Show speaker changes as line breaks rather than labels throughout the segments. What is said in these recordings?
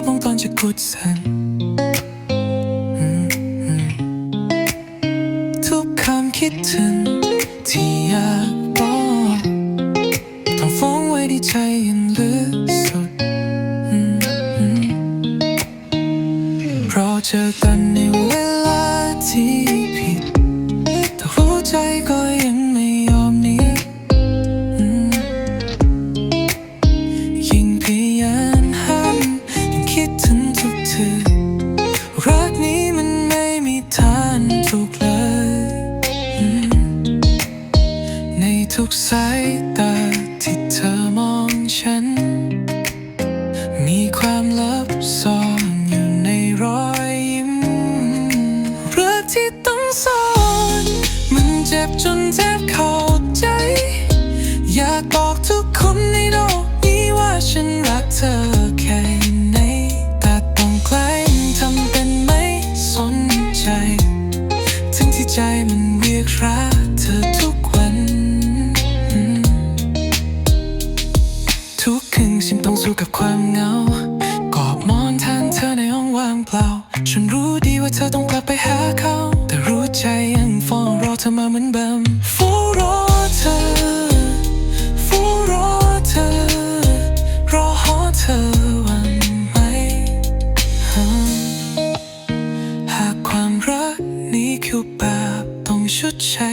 ลบลงตอนจะกุดสันทุกคำคิดถึงที่อยากบอกต้องฟ้องไว้ที่ใจยังลึกสุดเพราะเจอกันในเวลาที่ผิดแต่หัวใจก็ ทุกสายตาที่เธอมองฉัน มีความลับซ่อนอยู่ในรอยยิ้มรักที่ต้องซ่อนมันเจ็บจนแทบเข้าใจ อยากบอกทุกคนในโลกนี้ว่าฉันรักเธอแค่ไหนแต่ต้องแกล้งทำเป็นไม่สนใจ ถึงที่ใจมันเรียกรัก สู้กับความเหงากอบมอนทานเธอในห้องว่างเปล่า ฉันรู้ดีว่าเธอต้องกลับไปหาเขา แต่รู้ใจยังฟ้องรอเธอมาเหมือนเดิมเฝ้ารอเธอเฝ้ารอเธอ รอหอเธอวันไหม หากความรักนี้คือแบบต้องชดใช้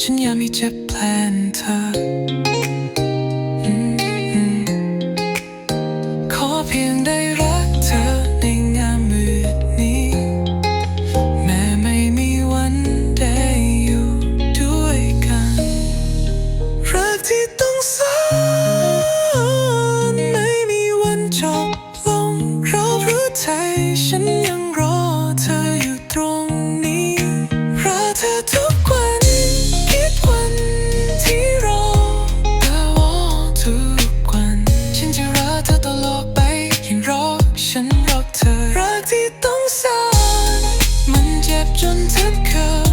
ฉันยังม่เจ็บแผลนเธอ มันเจ็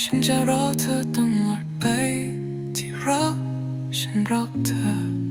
ฉันจะรอเธอตลอดไปที่รักฉันรักเธอ